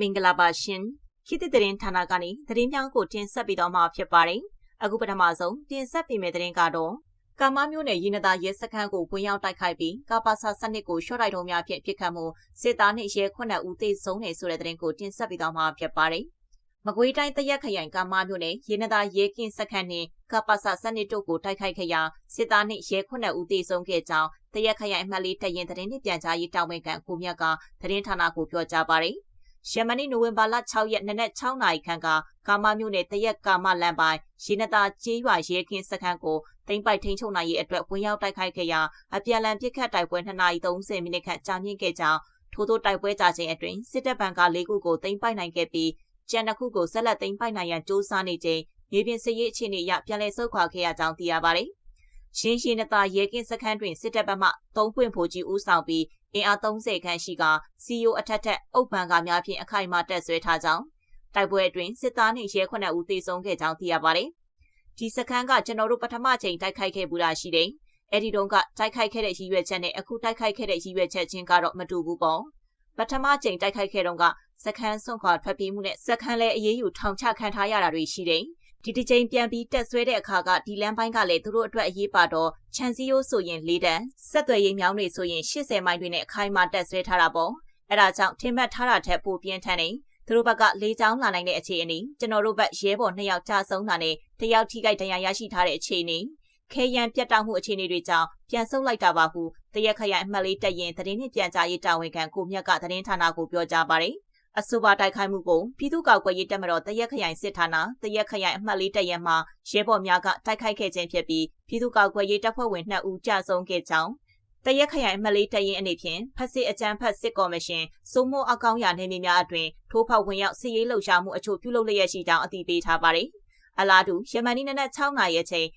မင်္ဂလာပါရှင်ခေတ်သစ်သတင်းဌာနကနေသတင်းများကိုတင်ဆက်ပေးတော့မှာဖြစ်ပါတယ်အခုပထမဆုံးတင်ဆက်ပေးမယ့်သတင်းကတော့ကာမမျိုးနယ်ရင်းနသားရဲစခန်းကိုဝင်ရောက်တိုက်ခိုက်ပြီးကာပါစာစနစ်ကိုရှော့တိုက်တုံးများဖြင့်ပြစ်ခတ်မှုစစ်သားနှင့်ရဲ9ဦးသေဆုံးနေဆိုတဲ့သတင်းကိုတင်ဆက်ပေးတော့မှာဖြစ်ပါတယ်မကွေးတိုင်းတရက်ခရိုင်ကာမမျိုးနယ်ရင်းနသားရဲကင်းစခန်းနှင့်ကာပါစာစနစ်တို့ကိုတိုက်ခိုက်ခဲ့ရာစစ်သားနှင့်ရဲ9ဦးသေဆုံးခဲ့ကြောင်းတရက်ခရိုင်အမှတ်လေးတရင်သတင်းနှင့်ပြန်ကြားရေးတာဝန်ခံကိုမြတ်ကသတင်းဌာနကိုပြောကြားပါတယ် ယမနီနိုဝင်ဘာလ6ရက်နေ့နက်6နာရီခန့်ကကာမမြို့နယ်တရက်ကာမလမ်းပိုင်းရင်းနတာကျေးရွာရဲကင်းစခန်းကိုတိမ့်ပိုက်ထိန်ချုံနိုင်ရေးအတွက်ဝင်ရောက်တိုက်ခိုက်ခဲ့ရာအပြန်လန်ပစ်ခတ်တိုက်ပွဲ2နာရီ30မိနစ်ခန့်ကြာမြင့်ခဲ့ကြောင်းထို့သောတိုက်ပွဲကြာချိန်အတွင်းစစ်တပ်ဘန်က၄ခုကိုတိမ့်ပိုက်နိုင်ခဲ့ပြီးကျန်တစ်ခုကိုဆက်လက်တိမ့်ပိုက်နိုင်ရန်စ조사နေချိန်မြေပြင်စစ်ရေးအခြေအနေအရပြန်လည်ဆုတ်ခွာခဲ့ရကြောင်းသိရပါတယ်။ရှင်းရှင်းနတာရဲကင်းစခန်းတွင်စစ်တပ်ဘက်မှ၃ပွင့်ဖို့ကြီးဦးဆောင်ပြီး အင်အား30ခန့်ရှိကစီယိုအထက်ထက်အုပ်ပန်ကားများဖြင့်အခိုင်အမာတက်ဆွဲထားကြောင်းတိုက်ပွဲအတွင်းစစ်သားနှင့်ရဲ9ဦးသေဆုံးခဲ့ကြောင်းသိရပါတယ်။ဒီစခန်းကကျွန်တော်တို့ပထမချိန်တိုက်ခိုက်ခဲ့ဘူးတာရှိတယ်။အဲဒီတုန်းကတိုက်ခိုက်ခဲ့တဲ့ရည်ရွယ်ချက်နဲ့အခုတိုက်ခိုက်ခဲ့တဲ့ရည်ရွယ်ချက်ချင်းကတော့မတူဘူးပေါ့။ပထမချိန်တိုက်ခိုက်ခဲ့တုန်းကစခန်းဆုံးခွာထွက်ပြေးမှုနဲ့စခန်းလဲအေးအေးယူထောင်ချခံထားရတာတွေရှိတယ်။ ဒီတစ်ချိန်ပြန်ပြီးတက်ဆွဲတဲ့အခါကဒီလမ်းပိုင်းကလည်းသူတို့အတွက်အရေးပါတော့ခြံစည်းရိုးဆိုရင်၄တန်းဆက်သွယ်ရေးမြောင်းတွေဆိုရင်80မိုင်တွေနဲ့အခိုင်အမာတက်ဆွဲထားတာပေါ့အဲ့ဒါကြောင့်ထင်မှတ်ထားတာထက်ပိုပြင်းထန်နေသူတို့ဘက်ကလေးချောင်းလာနိုင်တဲ့အခြေအနေကျွန်တော်တို့ဘက်ရဲဘော်နှစ်ယောက်ကြာဆုံးတာနဲ့တယောက်ထိခိုက်ဒဏ်ရာရရှိထားတဲ့အခြေအနေခဲရန်ပြတ်တောက်မှုအခြေအနေတွေကြောင့်ပြန်ဆုတ်လိုက်တာပါဟုတရက်ခရိုင်အမှတ်လေးတက်ရင်သတင်းနဲ့ပြန်ကြားရေးတာဝန်ခံကိုမြတ်ကသတင်းဌာနကိုပြောကြားပါတယ် အဆိုပါတိုက်ခိုက်မှုကိုပြည်သူ့ကောက်ကွယ်ရေးတပ်မတော်တရက်ခရိုင်စစ်ဌာနတရက်ခရိုင်အမှတ်လေးတရက်မှရဲဘော်များကတိုက်ခိုက်ခဲ့ခြင်းဖြစ်ပြီးပြည်သူ့ကောက်ကွယ်ရေးတပ်ဖွဲ့ဝင်2ဦးကြာဆုံးခဲ့ကြောင်းတရက်ခရိုင်အမှတ်လေးတရင်အနေဖြင့်ဖက်စစ်အကြမ်းဖက်စစ်ကော်မရှင်စိုးမိုးအကောင်းရနေမြေများအတွင်ထိုးဖောက်ဝင်ရောက်စစ်ရေးလှုပ်ရှားမှုအချို့ပြုလုပ်လျက်ရှိကြောင်းအသိပေးထားပါတယ်။အလားတူယမန်နီနနက်6နာရီအချိန်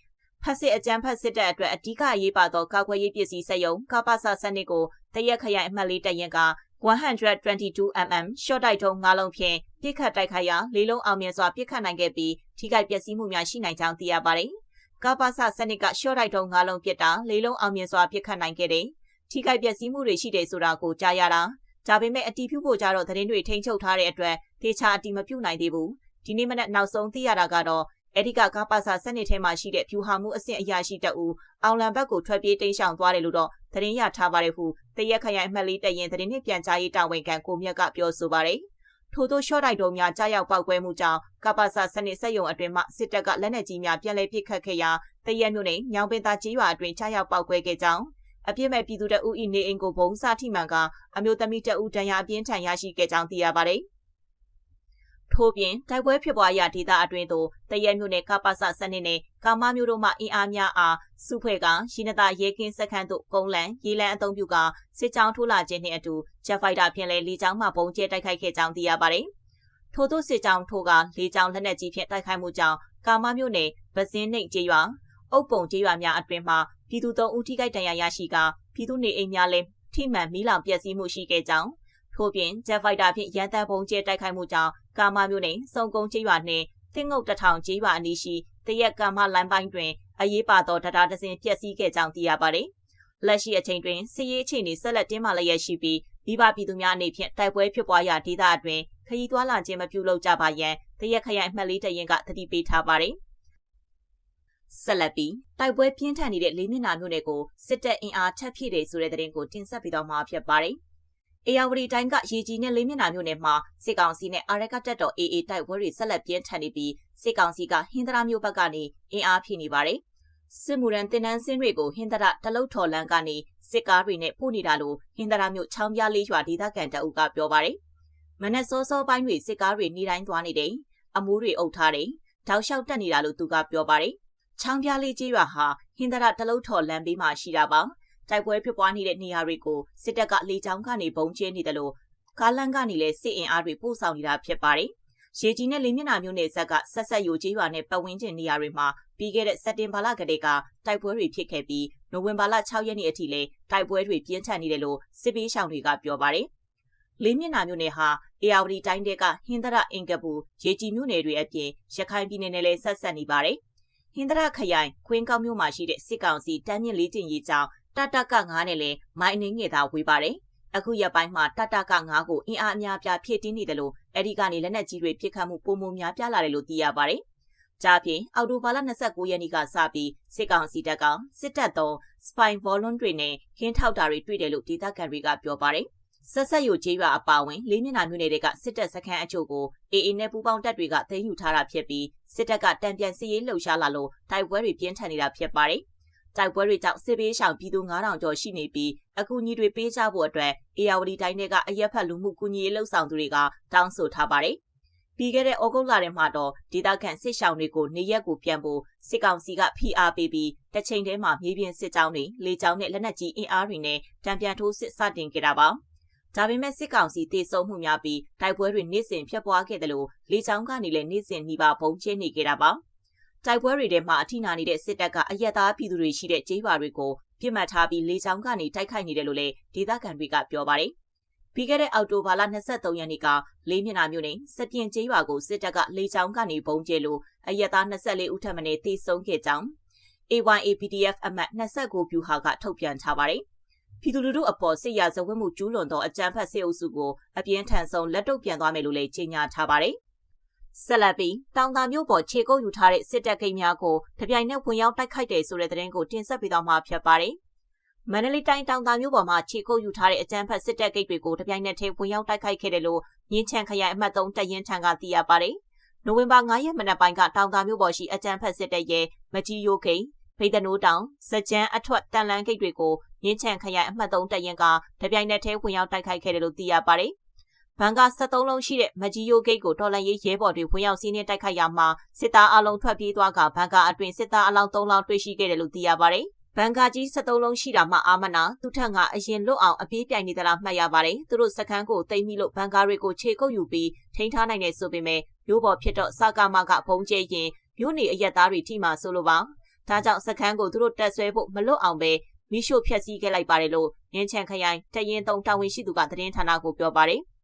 ဖက်စစ်အကြမ်းဖက်စစ်တပ်အတွက်အ धिक အရေးပါသောကာကွယ်ရေးပစ္စည်းစက်ရုံကပ္ပစစနစ်ကိုတရက်ခရိုင်အမှတ်လေးတရင်က 122 mm ရှော့တိုက်ထုံး၅လုံးဖြင့်ပြစ်ခတ်တိုက်ခိုက်ရာလေးလုံးအောင်မြင်စွာပြစ်ခတ်နိုင်ခဲ့ပြီးထိခိုက်ပျက်စီးမှုများရှိနိုင်ကြောင်းသိရပါတယ်။ကာပါဆစနစ်ကရှော့တိုက်ထုံး၅လုံးပြစ်တာလေးလုံးအောင်မြင်စွာပြစ်ခတ်နိုင်ခဲ့တယ်။ထိခိုက်ပျက်စီးမှုတွေရှိတယ်ဆိုတာကိုကြားရတာ။ဒါပေမဲ့အတီးဖြူဖို့ကြတော့သတင်းတွေထိန်းချုပ်ထားတဲ့အတွက်သေချာအတီးမပြုတ်နိုင်သေးဘူး။ဒီနေ့မနက်နောက်ဆုံးသိရတာကတော့ အဲ့ဒီကကာပါစာစနစ်ထဲမှာရှိတဲ့ဖြူဟာမှုအဆင့်အရာရှိတအူအောင်လံဘက်ကိုထွက်ပြေးတိမ်းရှောင်သွားတယ်လို့တော့သတင်းရထားပါတယ်ဟုတရက်ခရိုင်အမှတ်လေးတရင်သတင်းနဲ့ပြန်ကြားရေးတာဝန်ခံကိုမြတ်ကပြောဆိုပါတယ်။ထို့သောရှော့တိုက်တုံးများကြားရောက်ပောက်ကွဲမှုကြောင့်ကပ္ပစာစနစ်စက်ရုံအတွင်းမှစစ်တပ်ကလက်နက်ကြီးများပြန်လည်ပစ်ခတ်ခဲ့ရာတရက်မြို့နယ်ညောင်ပင်သာကြီးရွာအတွင်းကြားရောက်ပောက်ကွဲခဲ့ကြောင်းအပြစ်မဲ့ပြည်သူတအူဤနေအိမ်ကိုဘုံစထိမှန်ကအမျိုးသမီးတအူတန်ရာအပြင်းထန်ရရှိခဲ့ကြောင်းသိရပါတယ်။ ထို့ပြင်တိုက်ပွဲဖြစ်ပွားရာဒေသအတွင်းသို့တရက်မြို့နယ်ကပ္ပစစနစ်နဲ့ကာမမျိုးတို့မှအင်အားများအားစုဖွဲ့ကရှိနတာရဲကင်းစခန်းသို့ကုန်းလန်ရေလန်အုံပြုကစစ်ကြောင်းထိုးလာခြင်းနှင့်အတူဂျက်ဖိုက်တာဖြင့်လည်းလေကြောင်းမှပုံကျဲတိုက်ခိုက်ခဲ့ကြောင်းသိရပါတယ်။ထို့သောစစ်ကြောင်းထိုးကလေကြောင်းလက်နက်ကြီးဖြင့်တိုက်ခိုက်မှုကြောင့်ကာမမျိုးနယ်ဗဇင်းနှိတ်ကျေးရွာအုပ်ပုံကျေးရွာများအတွင်မှပြည်သူသုံးဦးထိခိုက်ဒဏ်ရာရရှိကပြည်သူနေအိမ်များလည်းထိမှန်မီးလောင်ပျက်စီးမှုရှိခဲ့ကြောင်းထို့ပြင်ဂျက်ဖိုက်တာဖြင့်ရန်တပ်ပုံကျဲတိုက်ခိုက်မှုကြောင့် ကာမမြို့နယ်စုံကုန်းကျေးရွာနှင့်တင်းငုတ်တထောင်ကျေးရွာအနီးရှိတရက်ကာမလိုင်းပိုင်းတွင်အရေးပါသောတရားဒဇင်ပျက်စီးခဲ့ကြောင်းသိရပါသည်။လက်ရှိအချိန်တွင်စစ်ရေးအခြေအနေဆက်လက်တင်းမာလျက်ရှိပြီးမိဘပြည်သူများအနေဖြင့်တိုက်ပွဲဖြစ်ပွားရာဒေသအတွင်းခရီးသွားလာခြင်းမပြုလုပ်ကြပါရန်တရက်ခရိုင်အမှတ်လေးတရင်ကတတိပေးထားပါတယ်။ဆက်လက်ပြီးတိုက်ပွဲပြင်းထန်နေတဲ့လေးမျက်နှာမြို့နယ်ကိုစစ်တပ်အင်အားထပ်ဖြည့်တယ်ဆိုတဲ့သတင်းကိုတင်ဆက်ပေးတော့မှာဖြစ်ပါတယ်။ အေယာဝတီတိုင်းကရေကြီးနဲ့လေးမျက်နှာမြို့နယ်မှာစစ်ကောင်စီနဲ့အာရကတက်တော် AA တိုက်ပွဲတွေဆက်လက်ပြင်းထန်နေပြီးစစ်ကောင်စီကဟင်္ဒရာမြို့ဘက်ကနေအင်အားဖြည့်နေပါတယ်။စစ်မှုရန်တင်နန်းစင်းတွေကိုဟင်္ဒရာတလုတ်ထော်လန်းကနေစစ်ကားတွေနဲ့ပို့နေတာလို့ဟင်္ဒရာမြို့ချောင်းပြလေးရွာဒေသခံတအုပ်ကပြောပါတယ်။မနက်စောစောပိုင်းတွေစစ်ကားတွေနေတိုင်းသွားနေတယ်။အမိုးတွေအုပ်ထားတယ်။တောက်လျှောက်တက်နေတာလို့သူကပြောပါတယ်။ချောင်းပြလေးကြီးရွာဟာဟင်္ဒရာတလုတ်ထော်လန်းဘေးမှာရှိတာပါ။ တိုက်ပွဲဖြစ်ပွားနေတဲ့နေရာတွေကိုစစ်တပ်ကလေကြောင်းကနေပုံကျဲနေတယ်လို့ကားလန်းကနေလည်းစစ်အင်အားတွေပို့ဆောင်နေတာဖြစ်ပါတယ်။ရေကြီးနဲ့လေးမျက်နှာမျိုးနယ်ဇက်ကဆက်ဆက်ယိုကြီးရွာနဲ့ပတ်ဝန်းကျင်နေရာတွေမှာပြီးခဲ့တဲ့စက်တင်ဘာလကတည်းကတိုက်ပွဲတွေဖြစ်ခဲ့ပြီးနိုဝင်ဘာလ6ရက်နေ့အထိလည်းတိုက်ပွဲတွေပြင်းထန်နေတယ်လို့စစ်ပေးရှောင်တွေကပြောပါတယ်။လေးမျက်နှာမျိုးနယ်ဟာအေယာဝတီတိုင်းတဲကဟင်္ဒရအင်ကပူရေကြီးမျိုးနယ်တွေအပြင်ရခိုင်ပြည်နယ်နဲ့လည်းဆက်ဆက်နေပါတယ်။ဟင်္ဒရခရိုင်ခွင်းကောင်းမြို့မှာရှိတဲ့စစ်ကောင်စီတမ်းမြင့်လေးကျင်ရေးကြောင်း တတက9နဲ့လည်းမိုင်းအနေငယ်သာဝေးပါတယ်။အခုရက်ပိုင်းမှာတတက9ကိုအင်အားအများပြဖြည့်တင်းနေတယ်လို့အဲဒီကနေလက်နက်ကြီးတွေပစ်ခတ်မှုပုံမများပြားလာတယ်လို့သိရပါတယ်။ကြားဖြင့်အော်တိုဘာလ29ရက်နေ့ကစပြီးစစ်ကောင်စီတပ်ကစစ်တပ်တော် spy balloon တွေနဲ့ခင်းထောက်တာတွေတွေ့တယ်လို့ဒေသခံတွေကပြောပါတယ်။ဆက်ဆက်ယူကျေးရွာအပါဝင်လေးမျက်နှာမြို့နယ်တွေကစစ်တပ်စခန်းအချို့ကို AA နဲ့ပူးပေါင်းတပ်တွေကသိမ်းယူထားတာဖြစ်ပြီးစစ်တပ်ကတံပြန်စစ်ရေးလှုပ်ရှားလာလို့တိုက်ပွဲတွေပြင်းထန်နေတာဖြစ်ပါတယ်။ တိုက်ပွဲတွေကြောင့်စစ်ပေးရှောင်ပြည်သူ9000ကျော်ရှိနေပြီးအကူအညီတွေပေးကြဖို့အတွက်အေယာဝတီတိုင်းကအရက်ဖက်လူမှုကူညီရေးလှုပ်ဆောင်သူတွေကတောင်းဆိုထားပါတယ်။ပြီးခဲ့တဲ့ဩဂုတ်လထဲမှာတော့ဒေသခံစစ်ရှောင်တွေကိုနေရက်ကိုပြန်ဖို့စစ်ကောင်စီကဖိအားပေးပြီးတစ်ချိန်တည်းမှာမြေပြင်စစ်ကြောင်းတွေလေကြောင်းနဲ့လက်နက်ကြီးအင်အားတွေနဲ့တံပြန်ထိုးစစ်စတင်ခဲ့တာပါ။ဒါပေမဲ့စစ်ကောင်စီတေဆုံးမှုများပြီးတိုက်ပွဲတွေနေ့စဉ်ဖြစ်ပွားခဲ့တယ်လို့လေကြောင်းကနေလည်းနေ့စဉ်နှီးပါဘုံကျင်းနေခဲ့တာပါ။ တိုက်ပွဲတွေထဲမှာအထိနာနေတဲ့စစ်တပ်ကအရက်သားပြည်သူတွေရှိတဲ့ကျေးရွာတွေကိုပြစ်မှတ်ထားပြီးလေကြောင်းကနေတိုက်ခိုက်နေတယ်လို့လည်းဒေသခံတွေကပြောပါတယ်။ပြီးခဲ့တဲ့အောက်တိုဘာလ23ရက်နေ့ကလေးမျက်နှာမြို့နယ်စပြင်းကျေးရွာကိုစစ်တပ်ကလေကြောင်းကနေပုံကျဲလို့အရက်သား24ဦးထပ်မံတေဆုံးခဲ့ကြောင်း AYAPDF အမတ်29ဗျူဟာကထုတ်ပြန်ထားပါတယ်။ပြည်သူလူထုအပေါ်စစ်ရာဇဝတ်မှုကျူးလွန်သောအကြမ်းဖက်စစ်အုပ်စုကိုအပြင်းထန်ဆုံးလက်တုပ်ပြန်သွားမယ်လို့လည်းကြေညာထားပါတယ်။ ဆက်လက်ပြီးတောင်တာမြို့ပေါ်ခြေကုပ်ယူထားတဲ့စစ်တပ်ကိန်းများကိုတပြိုင်နက်ဝင်ရောက်တိုက်ခိုက်တယ်ဆိုတဲ့သတင်းကိုတင်ဆက်ပေးသွားမှာဖြစ်ပါတယ်။မန္တလေးတိုင်းတောင်တာမြို့ပေါ်မှာခြေကုပ်ယူထားတဲ့အကြမ်းဖက်စစ်တပ်ကိတ်တွေကိုတပြိုင်နက်တည်းဝင်ရောက်တိုက်ခိုက်ခဲ့တယ်လို့မြင်းချန်ခရိုင်အမှတ်3တပ်ရင်းထံကသိရပါတယ်။နိုဝင်ဘာ9ရက်မနက်ပိုင်းကတောင်တာမြို့ပေါ်ရှိအကြမ်းဖက်စစ်တပ်ရဲ့မကြီးရိုးခိန်ဖိတ်တနိုးတောင်စကြမ်းအထွတ်တန်လန်းဂိတ်တွေကိုရင်းချန်ခရိုင်အမှတ်3တပ်ရင်ကတပြိုင်နက်တည်းဝင်ရောက်တိုက်ခိုက်ခဲ့တယ်လို့သိရပါတယ်။ ဘန်က73လုံးရှိတဲ့မကြီးယိုဂိတ်ကိုတော်လန်ရေးရဲဘော်တွေဝင်ရောက်စီးနှင်းတိုက်ခိုက်ရမှာစစ်သားအလုံးထွက်ပြေးသွားကဘန်ကာအတွင်စစ်သားအလောင်း3လောင်းတွေ့ရှိခဲ့တယ်လို့သိရပါတယ်။ဘန်ကာကြီး73လုံးရှိတာမှအာမနာသူထက်ကအရင်လွတ်အောင်အပြေးပြိုင်နေသလားမှတ်ရပါတယ်။သူတို့စခန်းကိုတိမ့်မိလို့ဘန်ကာတွေကိုခြေကုပ်ယူပြီးထိန်းထားနိုင်တယ်ဆိုပေမဲ့ရိုးပေါ်ဖြစ်တော့စကားမကဘုံကျဲရင်မြို့နေအရက်သားတွေထိမှဆိုလိုပါဒါကြောင့်စခန်းကိုသူတို့တက်ဆွဲဖို့မလွတ်အောင်ပဲမိရှို့ဖျက်ဆီးခဲ့လိုက်ပါတယ်လို့ငင်းချန်ခရိုင်တရင်တုံတာဝန်ရှိသူကသတင်းဌာနကိုပြောပါတယ်။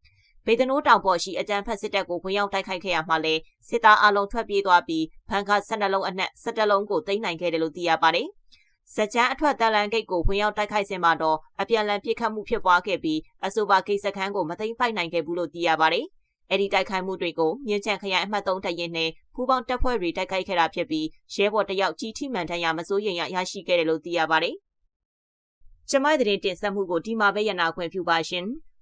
ဗေဒနိုးတောင်ပေါ်ရှိအကြံဖက်စစ်တပ်ကိုဝင်ရောက်တိုက်ခိုက်ခဲ့ရမှာလဲစစ်သားအလုံးထွက်ပြေးသွားပြီးဖန်ခါ12လုံးအနက်17လုံးကိုသိမ်းနိုင်ခဲ့တယ်လို့သိရပါတယ်။စကြမ်းအထွက်တလန်ဂိတ်ကိုဝင်ရောက်တိုက်ခိုက်စင်မှာတော့အပြန်လန်ပြစ်ခတ်မှုဖြစ်ပွားခဲ့ပြီးအဆိုပါဂိတ်စခန်းကိုမသိမ်းပိုက်နိုင်ခဲ့ဘူးလို့သိရပါတယ်။အဲ့ဒီတိုက်ခိုက်မှုတွေကိုမြင်းချန်ခရိုင်အမှတ်3တပ်ရင်းနဲ့ဖူးပေါင်းတပ်ဖွဲ့တွေတိုက်ခိုက်ခဲ့တာဖြစ်ပြီးရဲဘော်တယောက်ကြီးထိမှန်ထမ်းရမစိုးရင်ရရရှိခဲ့တယ်လို့သိရပါတယ်။ကျမတဲ့တင်ဆက်မှုကိုဒီမှာပဲရနာခွင့်ပြုပါရှင်။